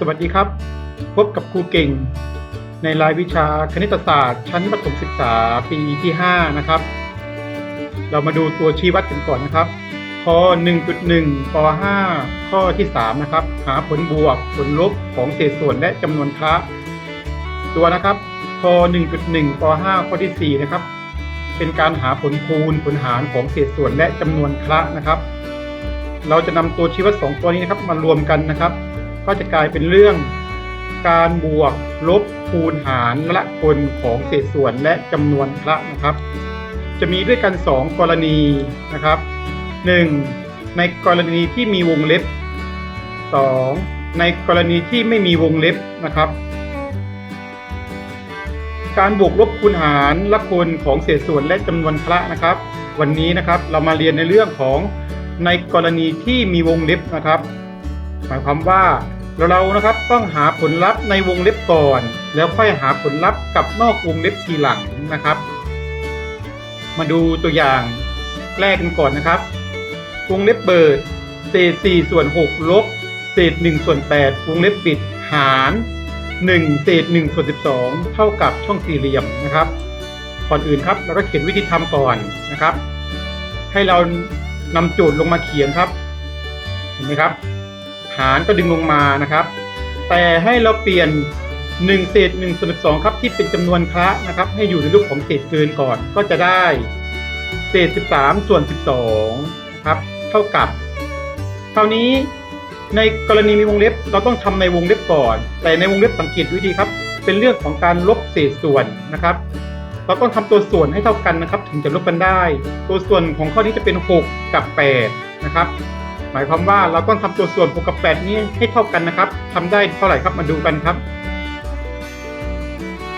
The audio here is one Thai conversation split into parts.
สวัสดีครับ พบกับครูเก่ง ในรายวิชาคณิตศาสตร์ ชั้นประถมศึกษาปีที่ 5 นะครับ เรามาดูตัวชี้วัดกันก่อนนะครับ ข้อ 1.1ป .5 ข้อที่ 3 นะครับ หาผลบวกผลลบของเศษส่วนและจำนวนคละตัวนะครับ ข้อ 1.1ป .5 ข้อที่ 4 นะครับ เป็นการหาผลคูณผลหารของเศษส่วนและจำนวนคละนะครับ เราจะนำตัวชี้วัดสองตัวนี้นะครับมารวมกันนะครับ ก็จะกลายเป็นเรื่องการบวกลบคูณหารละคนของเศษส่วนและจำนวนคละนะครับ จะมีด้วยกัน 2 กรณีนะครับ 1. ในกรณีที่มีวงเล็บ 2. ในกรณีที่ไม่มีวงเล็บนะครับ การบวกลบคูณหารละคนของเศษส่วนและจำนวนคละนะครับ วันนี้นะครับเรามาเรียนในเรื่องของในกรณีที่มีวงเล็บนะครับ หมายความว่า เรานะครับต้องหาผลลัพธ์ในวงเล็บก่อน แล้วค่อยหาผลลัพธ์กับนอกวงเล็บทีหลังนะครับ มาดูตัวอย่างแรกกันก่อนนะครับ วงเล็บเปิดเศษ4ส่วน6ลบเศษ1ส่วน8วงเล็บปิดหาร1เศษ1ส่วน12 เท่ากับช่องสี่เหลี่ยมนะครับก่อนอื่นครับเราก็เขียนวิธีทำก่อนนะครับ ให้เรานำโจทย์ลงมาเขียนครับเห็นไหมครับ หารก็ดึงลงมานะครับ แต่ให้เราเปลี่ยน1เศษ1ส่วน12ครับที่เป็นจำนวนคละนะครับ ให้อยู่ในรูปของเศษเกินก่อนก็จะได้ เศษ 13 ส่วน 12นะครับเท่ากับคราวนี้ในกรณีมีวงเล็บเราต้องทำในวงเล็บก่อน แต่ในวงเล็บสังเกตวิธีครับ เป็นเรื่องของการลบเศษส่วนนะครับ เราต้องทำตัวส่วนให้เท่ากันนะครับ ถึงจะลบกันได้ ตัวส่วนของข้อนี้จะเป็น 6 กับ 8 นะครับ หมายความว่าเราต้องทำตัวส่วน6กับ 8 นี้ให้เท่ากันนะครับทำได้เท่าไหร่ครับมาดูกันครับ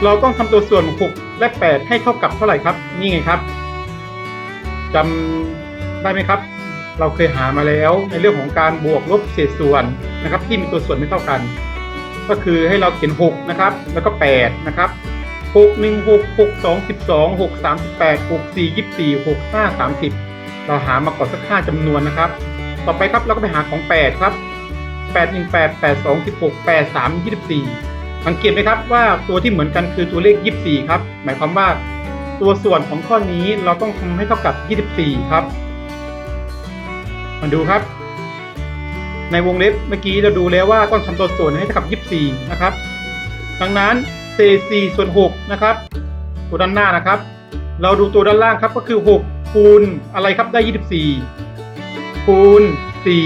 เราต้องทำตัวส่วน 6 และ 8 ให้เท่ากับเท่าไหร่ครับ นี่ไงครับจำได้ไหมครับ เราเคยหามาแล้วในเรื่องของการบวกลบเศษส่วนนะครับ ที่มีตัวส่วนไม่เท่ากัน ก็คือให้เราเขียน 6 นะครับ แล้วก็ 8 นะครับ6 1 6 6 2 12 6 3 8 6 4 24 6 5 30เราหามาก่อนสัก5จำนวนนะครับ ต่อไปครับเราก็ไปหาของ8ครับ8 1 8 8 2 16 8 3 24สังเกตไหมครับว่าตัวที่เหมือนกันคือตัวเลข24ครับ หมายความว่าตัวส่วนของข้อนี้เราต้องทำให้เท่ากับ24ครับ มาดูครับ ในวงเล็บเมื่อกี้เราดูแล้วว่าต้องทำตัวส่วนให้เท่ากับ24นะครับ ดังนั้นเศษ4ส่วน6นะครับ ตัวด้านหน้านะครับ เราดูตัวด้านล่างครับก็คือ6คูณอะไรครับได้24 คูณ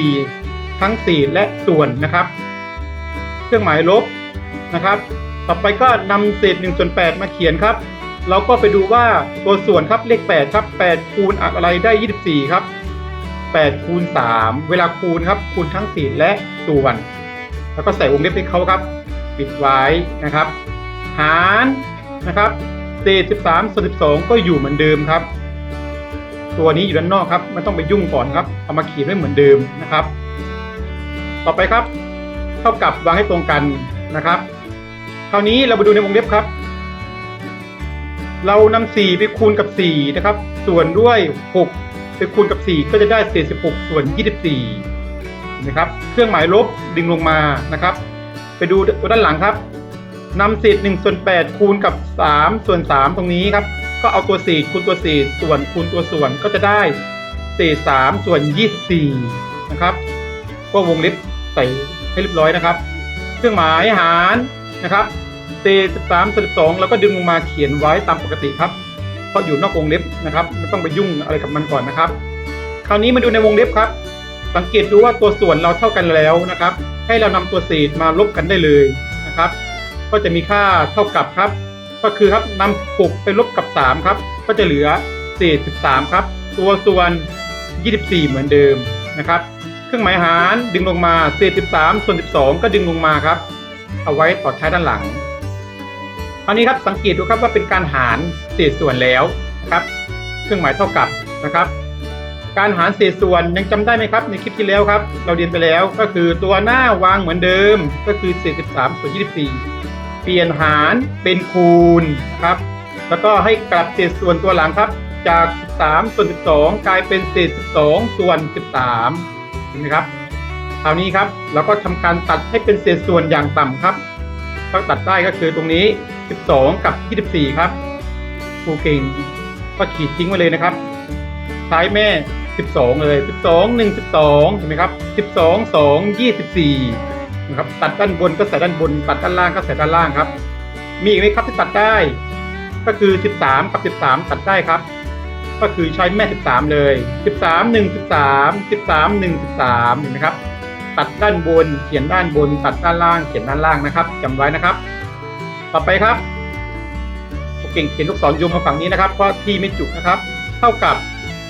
4 ทั้ง 4 และส่วนนะครับ เครื่องหมายลบนะครับ ต่อไปก็นำเศษ1ส่วน8มาเขียนครับ เราก็ไปดูว่าตัวส่วนครับเลข 8 ครับ 8 คูณอะไรได้ 24 ครับ 8 คูณ 3 เวลาคูณครับ คูณทั้ง 4 และส่วน แล้วก็ใส่วงเล็บให้เขาครับ ปิดไว้นะครับ หารนะครับเศษ13ส่วน12 ก็อยู่เหมือนเดิมครับ ตัวนี้อยู่ด้านนอกครับไม่ต้องไปยุ่งก่อนครับเอามาเขียนไว้เหมือนเดิมนะครับ ต่อไปครับ เท่ากับวางให้ตรงกันนะครับ คราวนี้เรามาดูในวงเล็บครับ เรานำ4ไปคูณกับ 4 นะครับ ส่วนด้วย 6 ไปคูณกับ 4 ก็จะได้เศษ16ส่วน 24นะครับ เครื่องหมายลบดึงลงมานะครับ ไปดูด้านหลังครับนำเศษ1ส่วน8คูณกับ 3 ส่วน 3 ตรงนี้ครับ ก็เอาตัวเศษคูณตัวเศษส่วนคูณตัวส่วนก็จะได้เศษ3ส่วน 24 นะครับก็วงเล็บใส่ให้เรียบร้อยนะครับ เครื่องหมายหารนะครับเศษ13ส่วน12แล้วก็ดึงลงมาเขียนไว้ตามปกติครับ เพราะอยู่นอกวงเล็บนะครับไม่ต้องไปยุ่งอะไรกับมันก่อนนะครับ คราวนี้มาดูในวงเล็บครับ สังเกตดูว่าตัวส่วนเราเท่ากันแล้วนะครับ ให้เรานำตัวเศษมาลบกันได้เลยนะครับ ก็จะมีค่าเท่ากับครับ ก็คือครับนำ6ไปลบกับ 3 ครับ ก็จะเหลือเศษ13 ครับ ตัวส่วน 24 เหมือนเดิมนะครับ เครื่องหมายหารดึงลงมาเศษ13 ส่วน 12 ก็ดึงลงมาครับ เอาไว้ต่อท้ายด้านหลังคราวนี้ครับสังเกตดูครับว่าเป็นการหารเศษส่วนแล้วนะครับ เครื่องหมายเท่ากับนะครับ การหารเศษส่วนยังจำได้ไหมครับ ในคลิปที่แล้วครับ เราเรียนไปแล้วก็คือตัวหน้าวางเหมือนเดิมก็คือเศษ13ส่วน24 เปลี่ยนหารเป็นคูณครับ แล้วก็ให้กลับเศษส่วนตัวหลังครับ จาก13ส่วน 12 กลายเป็นเศษ 12 ส่วน 13เห็นไหมครับคราวนี้ครับเราก็ทำการตัดให้เป็นเศษส่วนอย่างต่ำครับก็ตัดได้ก็คือตรงนี้ 12 กับ 24 ครับครูเก่งก็ขีดทิ้งไว้เลยนะครับซ้ายแม่ 12 เลย 12 1 12 เห็นไหมครับ 12 2 24 นะครับ ตัดด้านบนก็ใส่ด้านบน ตัดด้านล่างก็ใส่ด้านล่างครับ มีอีกไหมครับที่ตัดได้ ก็คือ 13 กับ 13 ตัดได้ครับ ก็คือใช้แม่ 13 เลย 13 1 13 13 1 13เห็นไหมครับ ตัดด้านบนเขียนด้านบน ตัดด้านล่างเขียนด้านล่างนะครับจำไว้นะครับ ต่อไปครับเก่งเขียนลูกศรโยงมาฝั่งนี้นะครับเพราะที่ไม่จุนะครับ เท่ากับ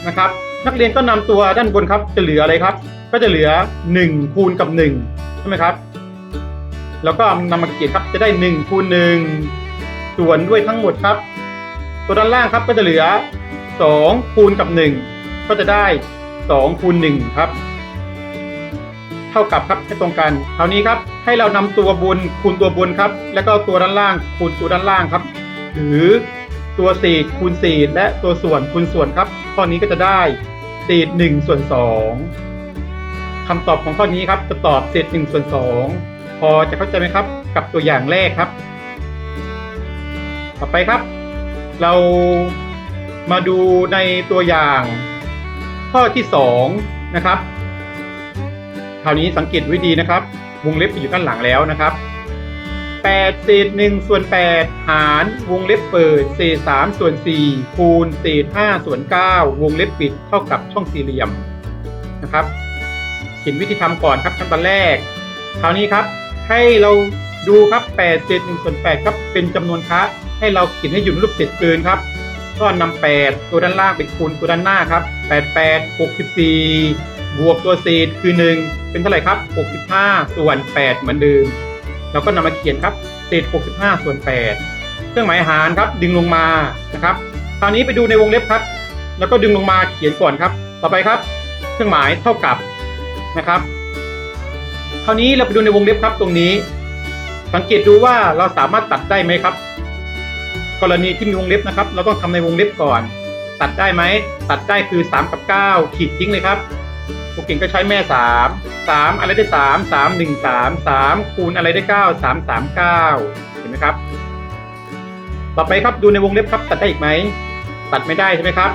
นะครับ นักเรียนก็นำตัวด้านบนครับจะเหลืออะไรครับ ก็จะเหลือ1คูณกับ1 ช่ไหมครับ แล้วก็นำมาเขียนครับจะได้1คูณ1ส่วนด้วยทั้งหมดครับ ตัวด้านล่างครับก็จะเหลือ 2 คูณกับ 1 ก็จะได้2คูณ1ครับ เท่ากับครับให้ตรงกันคราวนี้ครับให้เรานำตัวบนคูณตัวบนครับ แล้วก็ตัวด้านล่างคูณตัวด้านล่างครับ หรือตัวเศษคูณเศษและตัวส่วนคูณส่วนครับข้อนี้ก็จะได้เศษ1ส่วน2 คำตอบของข้อนี้ครับจะตอบเศษ1ส่วน2พอจะเข้าใจไหมครับ กับตัวอย่างแรกครับ ต่อไปครับ เรามาดูในตัวอย่าง ข้อที่2นะครับคราวนี้สังเกตไว้ดีนะครับ วงเล็บอยู่ด้านหลังแล้วนะครับ8เศษ1ส่วน 8 หารวงเล็บเปิดเศษ3ส่วน 4 คูณเศษ5ส่วน 9 วงเล็บปิดเท่ากับช่องสี่เหลี่ยมนะครับ เขียนวิธีทำก่อนครับขั้นตอนแรก คราวนี้ครับให้เราดูครับ8เศษ1ส่วน8ครับเป็นจำนวนคะให้เราเขียนให้อยู่ในรูปเศษเกินครับ ก็นำ8ตัวด้านล่างเป็นคูณตัวด้านหน้าครับ 8 8 64 บวกตัวเศษคือ 1 เป็นเท่าไหร่ครับ 65 ส่วน 8 เหมือนเดิมเราก็นำมาเขียนครับเศษ 65 ส่วน 8 เครื่องหมายหารครับดึงลงมานะครับคราวนี้ไปดูในวงเล็บครับ แล้วก็ดึงลงมาเขียนก่อนครับ ต่อไปครับ เครื่องหมายเท่ากับ นะครับ คราวนี้เราไปดูในวงเล็บครับตรงนี้ สังเกตดูว่าเราสามารถตัดได้ไหมครับ กรณีที่มีวงเล็บนะครับ เราต้องทำในวงเล็บก่อน ตัดได้ไหม ตัดได้คือ 3 กับ 9 ขีดทิ้งเลยครับพวกเก่งก็ใช้แม่ 3 3 อะไรได้ 3 3 1 3 3 คูณอะไรได้ 9 3 3 9 เห็นไหมครับ ต่อไปครับดูในวงเล็บครับ ตัดได้อีกไหม ตัดไม่ได้ใช่ไหมครับ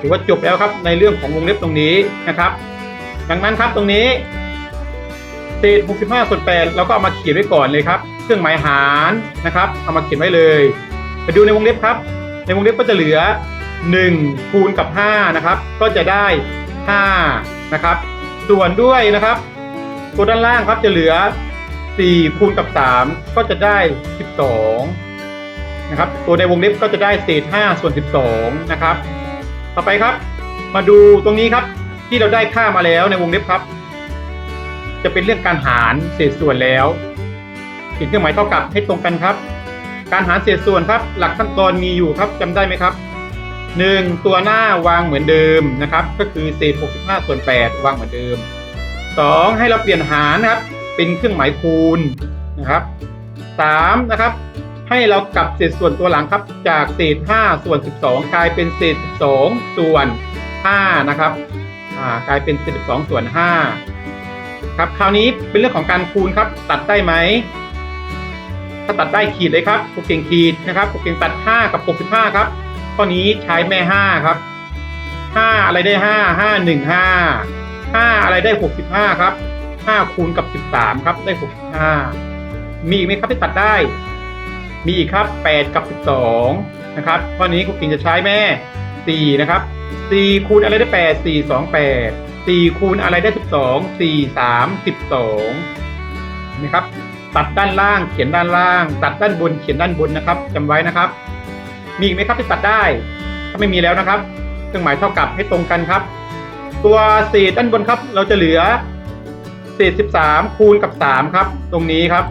ถือว่าจบแล้วครับในเรื่องของวงเล็บตรงนี้นะครับ ดังนั้นครับตรงนี้เศษ65ส่วน8เราก็เอามาเขียนไว้ก่อนเลยครับ เครื่องหมายหารนะครับ เอามาเขียนไว้เลยไปดูในวงเล็บครับ ในวงเล็บก็จะเหลือ 1 คูณกับ5นะครับ ก็จะได้5นะครับ ส่วนด้วยนะครับ ตัวด้านล่างครับจะเหลือ 4 คูณกับ 3 ก็จะได้ 12นะครับ ตัวในวงเล็บก็จะได้เศษ5ส่วน 12 นะครับ ต่อไปครับ มาดูตรงนี้ครับ ที่เราได้ค่ามาแล้วในวงเล็บครับ จะเป็นเรื่องการหารเศษส่วนแล้วเขียนเครื่องหมายเท่ากับให้ตรงกันครับ การหารเศษส่วนครับ หลักขั้นตอนมีอยู่ครับจำได้ไหมครับ 1. ตัวหน้าวางเหมือนเดิมนะครับ ก็คือเศษ 65 ส่วน 8 วางเหมือนเดิม 2. ให้เราเปลี่ยนหารนะครับ เป็นเครื่องหมายคูณนะครับ 3. นะครับ ให้เรากลับเศษส่วนตัวหลังครับ จากเศษ 5 ส่วน 12 กลายเป็นเศษ 12 ส่วน 5 นะครับ กลายเป็น 12 ส่วน 5 ครับ คราวนี้เป็นเรื่องของการคูณครับ ตัดได้ไหม ถ้าตัดได้ขีดเลยครับปกเก่งขีดนะครับปกเก่งตัด 5 กับ 65 ครับ ข้อนี้ใช้แม่ 5 ครับ 5 อะไรได้ 5 5 1 5 5 อะไรได้ 65 ครับ 5 คูณกับ 13 ครับ ได้ 65 มีอีกไหมครับที่ตัดได้ มีอีกครับ 8 กับ 12 นะครับข้อนี้ครูกิ่งจะใช้แม่ 4 นะครับ 4คูณอะไรได้8 4 2 8 4คูณอะไรได้12 4 3 12นะครับ ตัดด้านล่างเขียนด้านล่าง ตัดด้านบนเขียนด้านบนนะครับจำไว้นะครับ มีอีกไหมครับที่ตัดได้ ถ้าไม่มีแล้วนะครับ เครื่องหมายเท่ากับให้ตรงกันครับ ตัวเศษด้านบนครับ เราจะเหลือเศษ13คูณกับ3ครับ ตรงนี้ครับ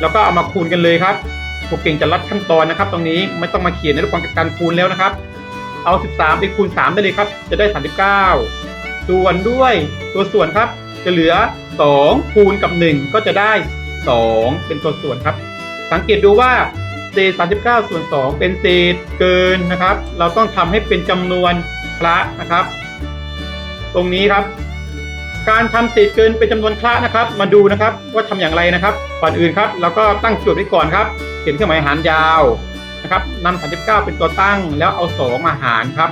แล้วก็เอามาคูณกันเลยครับพวกเก่งจะลัดขั้นตอนนะครับ ตรงนี้ไม่ต้องมาเขียนในรูปของการคูณแล้วนะครับ เอา 13 ไปคูณ 3 ได้เลยครับ จะได้ 39 ส่วนด้วยตัวส่วนครับ จะเหลือ 2 คูณกับ 1 ก็จะได้ 2 เป็นตัวส่วนครับ สังเกตดูว่าเศษ39 ส่วน 2 เป็นเศษเกินนะครับ เราต้องทำให้เป็นจำนวนพระนะครับ ตรงนี้ครับ การทำเศษเกินเป็นจำนวนคละนะครับ มาดูนะครับว่าทำอย่างไรนะครับ ก่อนอื่นครับ เราก็ตั้งโจทย์ไว้ก่อนครับ เขียนเครื่องหมายหารยาว นะครับนำ39 เป็นตัวตั้งแล้วเอา 2 มาหารครับ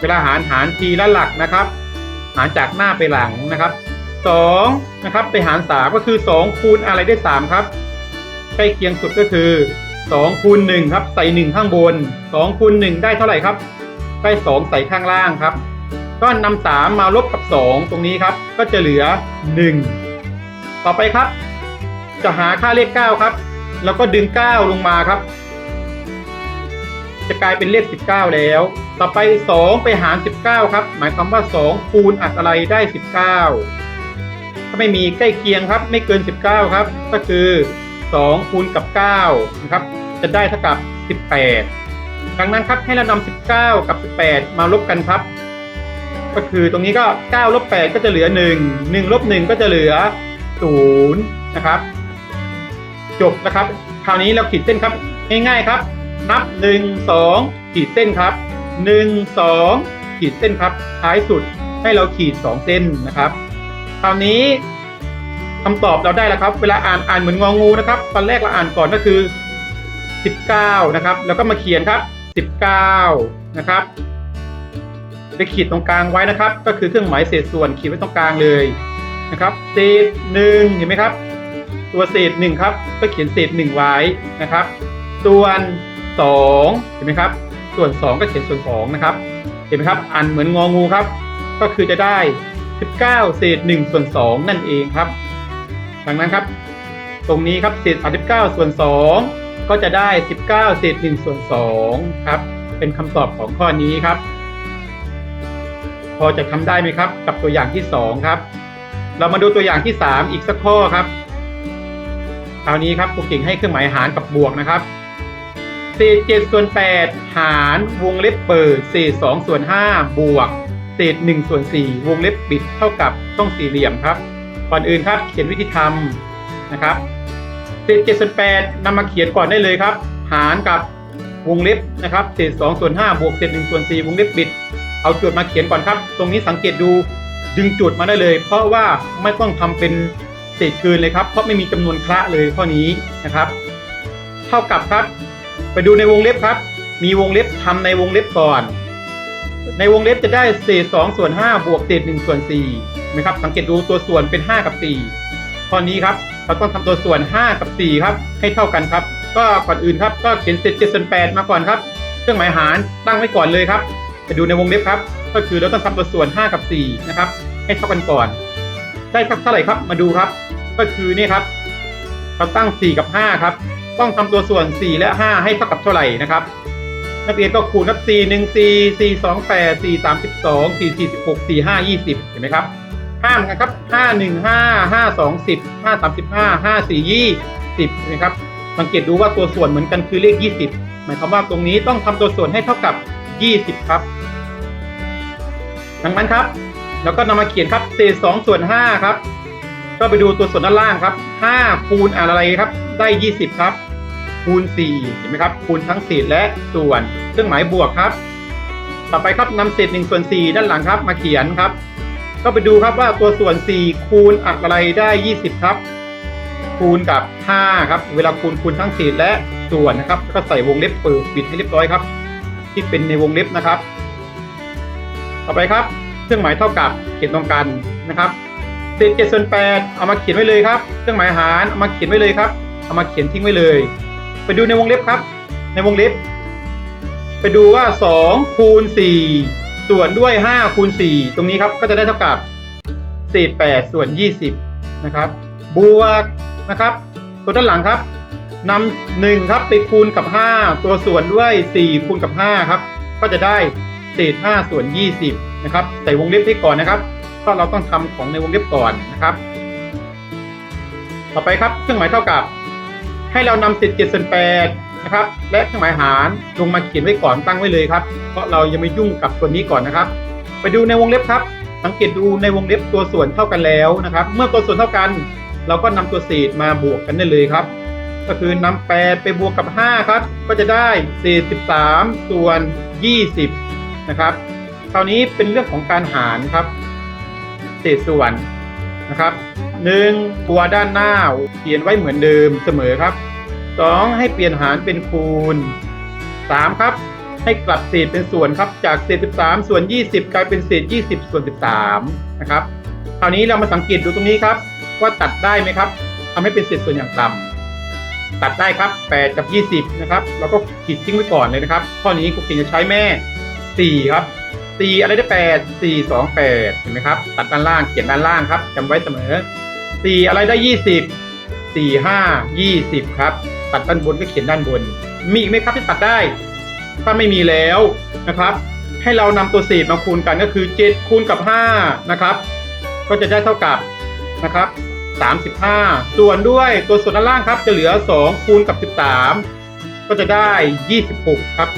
เวลาหารหารทีละหลักนะครับ หารจากหน้าไปหลังนะครับ2นะครับไปหาร 3 ก็คือ 2 คูณอะไรได้ 3 ครับ ใกล้เคียงสุดก็คือ 2 คูณ 1 ครับ ใส่ 1 ข้างบน 2 คูณ 1 ได้เท่าไหร่ครับ ได้ 2 ใส่ข้างล่างครับ ก็นำ3มาลบกับ 2 ตรงนี้ครับ ก็จะเหลือ 1 ต่อไปครับ จะหาค่าเลข 9 ครับ แล้วก็ดึง 9 ลงมาครับ จะกลายเป็นเลข 19 แล้ว ต่อไป 2 ไปหาร 19 ครับ หมายความว่า 2 คูณอัดอะไรได้ 19 ถ้าไม่มีใกล้เคียงครับ ไม่เกิน 19 ครับ ก็คือ 2 คูณกับ9นะครับ จะได้เท่ากับ 18 ดังนั้นครับให้เรานำ19 กับ 18 มาลบกันครับ ก็คือตรงนี้ก็9ลบ8ก็จะเหลือ 1 1ลบ1ก็จะเหลือ 0 นะครับ จบนะครับ คราวนี้เราขีดเส้นครับ ง่ายๆครับ นับ 1 2 ขีดเส้นครับ 1 2 ขีดเส้นครับ ท้ายสุดให้เราขีด 2 เส้นนะครับ คราวนี้คำตอบเราได้แล้วครับ เวลาอ่านอ่านเหมือนงองูนะครับ ตอนแรกเราอ่านก่อนก็คือ 19 นะครับ แล้วก็มาเขียนครับ 19 นะครับไปขีดตรงกลางไว้นะครับ ก็คือเครื่องหมายเศษส่วนขีดไว้ตรงกลางเลยนะครับเศษหนึ่งเห็นไหมครับ ตัวเศษหนึ่งครับ ก็เขียนเศษหนึ่งไว้นะครับ ส่วน สองเห็นไหมครับ ส่วนสองก็เขียนส่วนสองนะครับ เห็นไหมครับอ่านเหมือนงองูครับ ก็คือจะได้ 19เศษ1ส่วน2นั่นเองครับ ดังนั้นครับ ตรงนี้ครับเศษ39ส่วน2ก็จะได้ 19เศษ1ส่วน2ครับ เป็นคำตอบของข้อนี้ครับ พอจะทำได้ไหมครับ กับตัวอย่างที่ 2 ครับ เรามาดูตัวอย่างที่ 3 อีกสักข้อครับคราวนี้ครับครูเก่งให้เครื่องหมายหารกับบวกนะครับ เศษ7ส่วน8หารวงเล็บเปิดเศษ2ส่วน5บวก เศษ1ส่วน4วงเล็บปิดเท่ากับช่องสี่เหลี่ยมครับ ก่อนอื่นครับเขียนวิธีทำนะครับ เศษ7ส่วน8นำมาเขียนก่อนได้เลยครับ หารกับวงเล็บนะครับ เศษ2ส่วน5บวกเศษ1ส่วน4วงเล็บปิด เอาโจทย์มาเขียนก่อนครับ ตรงนี้สังเกตดูดึงโจทย์มาได้เลย เพราะว่าไม่ต้องทำเป็นเศษเกินเลยครับ เพราะไม่มีจำนวนคละเลยข้อนี้นะครับ เท่ากับครับ ไปดูในวงเล็บครับ มีวงเล็บทำในวงเล็บก่อน ในวงเล็บจะได้เศษ2ส่วน5บวกเศษ1ส่วน4นะครับ สังเกตดูตัวส่วนเป็น5กับ4ข้อนี้ครับ เราต้องทำตัวส่วน5กับ4ครับ ให้เท่ากันครับ ก็ก่อนอื่นครับ ก็เขียนเศษ7ส่วน8มาก่อนครับ เครื่องหมายหารตั้งไว้ก่อนเลยครับไปดูในวงเล็บครับ ก็คือเราต้องทำตัวส่วน5กับ4นะครับ ให้เท่ากันก่อน ได้เท่าไหร่ครับ มาดูครับ ก็คือนี่ครับ เราตั้ง4กับ5ครับ ต้องทำตัวส่วน 4 และ 5 ให้เท่ากับเท่าไหร่นะครับ นักเรียนก็คูณครับ 4 1 4 4 2 8 4 3 2 4 4 6 4 5 20 เห็นไหมครับห้ามกันครับ 5 1 5 5 2 10 5 35 5 4 20เห็นไหมครับ สังเกตดูว่าตัวส่วนเหมือนกันคือเลข 20 หมายความว่าตรงนี้ต้องทำตัวส่วนให้เท่ากับ 20 ครับ ดังนั้นครับ แล้วก็นำมาเขียนครับเศษ2ส่วน5ครับก็ไปดูตัวส่วนด้านล่างครับ 5 คูณอะไรครับ ได้ 20 ครับ คูณ 4 เห็นไหมครับ คูณทั้งเศษและส่วน เครื่องหมายบวกครับ ต่อไปครับนำเศษ1ส่วน 4 ด้านหลังครับ มาเขียนครับ ก็ไปดูครับว่าตัวส่วน 4 คูณอะไรได้ 20 ครับ คูณกับ 5 ครับ เวลาคูณคูณทั้งเศษและส่วนนะครับ ก็ใส่วงเล็บเปิดปิดให้เรียบร้อยครับ ที่เป็นในวงเล็บนะครับ ต่อไปครับ เครื่องหมายเท่ากับเขียนตรงกันนะครับเศษ7ส่วน8เอามาเขียนไว้เลยครับ เครื่องหมายหารเอามาเขียนไว้เลยครับ เอามาเขียนทิ้งไว้เลย ไปดูในวงเล็บครับ ในวงเล็บ ไปดูว่า2คูณ4ส่วนด้วย5คูณ4ตรงนี้ครับก็จะได้เท่ากับเศษ8ส่วน 20 นะครับ บวกนะครับ ตัวด้านหลังครับนำหนึ่งครับไปคูณกับ 5 ตัวส่วนด้วย 4 คูณกับ 5 ครับ ก็จะได้เศษ 5 ส่วน 20 นะครับ ใส่วงเล็บให้ก่อนนะครับเพราะเราต้องทำของในวงเล็บก่อนนะครับ ต่อไปครับ เครื่องหมายเท่ากับ ให้เรานำเศษ7ส่วน8นะครับ และเครื่องหมายหารลงมาเขียนไว้ก่อนตั้งไว้เลยครับ เพราะเรายังไม่ยุ่งกับตัวนี้ก่อนนะครับ ไปดูในวงเล็บครับ สังเกตดูในวงเล็บตัวส่วนเท่ากันแล้วนะครับ เมื่อตัวส่วนเท่ากัน เราก็นำตัวเศษมาบวกกันได้เลยครับ ก็คือนำ8ไปบวกกับ 5 ครับ ก็จะได้เศษ13 ส่วน 20 นะครับคราวนี้เป็นเรื่องของการหารครับ เศษส่วนนะครับ หนึ่งตัวด้านหน้าเขียนไว้เหมือนเดิมเสมอครับสองให้เปลี่ยนหารเป็นคูณสามครับ ให้กลับเศษเป็นส่วนครับ จากเศษ13ส่วน20กลายเป็นเศษ20ส่วน13นะครับคราวนี้เรามาสังเกตดูตรงนี้ครับ ว่าตัดได้ไหมครับทำให้เป็นเศษส่วนอย่างต่ำตัดได้ครับ8กับ20นะครับเราก็ขีดทิ้งไว้ก่อนเลยนะครับ ข้อนี้ครูเก่งจะใช้แม่4ครับ4อะไรได้8 4 2 8เห็นไหมครับ ตัดด้านล่างเขียนด้านล่างครับจำไว้เสมอ 4 อะไรได้ 20 4 5 20 ครับ ตัดด้านบนก็เขียนด้านบน มีอีกไหมครับที่ตัดได้ ถ้าไม่มีแล้วนะครับ ให้เรานำตัวเศษมาคูณกันก็คือ 7 คูณกับ 5 นะครับ ก็จะได้เท่ากับนะครับ35 ส่วนด้วยตัวส่วนด้านล่างครับ จะเหลือ 2 คูณกับ 13 ก็จะได้ 26 ครับ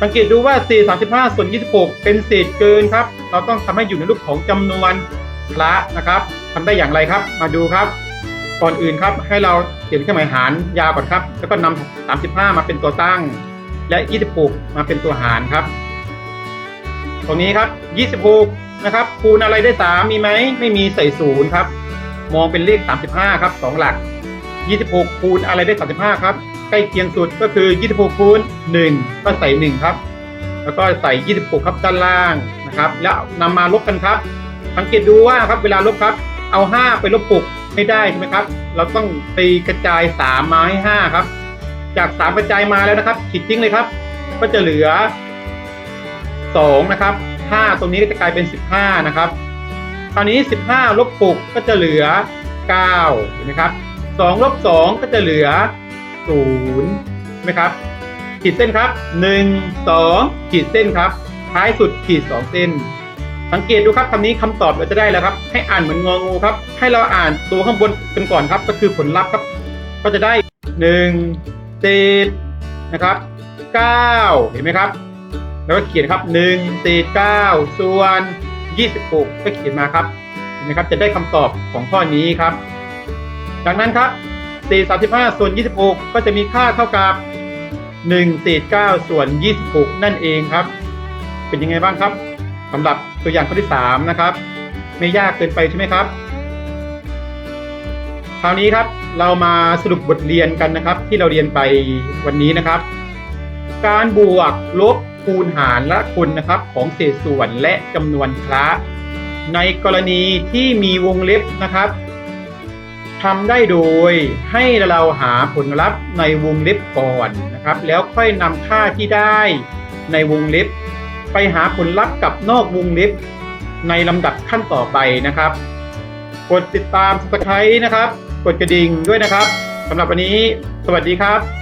สังเกตดูว่าเศษ35 ส่วน 26 เป็นเศษเกินครับ เราต้องทำให้อยู่ในรูปของจำนวนคละนะครับ ทำได้อย่างไรครับ มาดูครับ ก่อนอื่นครับให้เราเขียนเครื่องหมายหารยาวก่อนครับ แล้วก็นำ35 มาเป็นตัวตั้ง และ 26 มาเป็นตัวหารครับ ตรงนี้ครับ 26 นะครับ คูณอะไรได้ 3 มีไหม ไม่มีใส่ศูนย์ครับ มองเป็นเลข 35 ครับ 2 หลัก 26 คูณอะไรได้ 35 ครับ ใกล้เคียงสุดก็คือ 26 คูณ 1 ก็ใส่ 1 ครับ แล้วก็ใส่ 26 ครับด้านล่างนะครับ แล้วนำมาลบกันครับ สังเกตดูว่าครับเวลาลบครับ เอา 5 ไปลบ6ให้ได้ใช่ไหมครับ เราต้องตีกระจาย 3 มาให้ 5 ครับ จาก 3 กระจายมาแล้วนะครับขีดทิ้งเลยครับ ก็จะเหลือ 2 นะครับ 5 ตรงนี้ก็จะกลายเป็น 15 นะครับ คราวนี้ 15 ลบ6ก็จะเหลือ 9 เห็นไหมครับ2ลบ2ก็จะเหลือ0ใช่ไหมครับ ขีดเส้นครับ 1 2 ขีดเส้นครับ ท้ายสุดขีด 2 เส้น สังเกตดูครับคำนี้คำตอบเราจะได้แล้วครับ ให้อ่านเหมือนงองูครับ ให้เราอ่านตัวข้างบนกันก่อนครับ ก็คือผลลัพธ์ครับ ก็จะได้1เศษนะครับ9เห็นไหมครับ แล้วก็เขียนครับ1เศษ9ส่วน26ก็เขียนมาครับเห็นไหมครับจะได้คำตอบของข้อนี้ครับดังนั้นครับเศษ35 ส่วน 26 ก็จะมีค่าเท่ากับ1เศษ9ส่วน 26 นั่นเองครับ เป็นยังไงบ้างครับ สำหรับตัวอย่างข้อที่ 3 นะครับ ไม่ยากเกินไปใช่ไหมครับ คราวนี้ครับเรามาสรุปบทเรียนกันนะครับ ที่เราเรียนไปวันนี้นะครับ การบวกลบคูณหารและคูณนะครับ ของเศษส่วนและจำนวนคละในกรณีที่มีวงเล็บนะครับทำได้โดยให้เราหาผลลัพธ์ในวงเล็บก่อนนะครับ แล้วค่อยนำค่าที่ได้ในวงเล็บ ไปหาผลลัพธ์กับนอกวงเล็บในลำดับขั้นต่อไปนะครับ กดติดตามสไครต์นะครับ กดกระดิ่งด้วยนะครับสำหรับวันนี้ สวัสดีครับ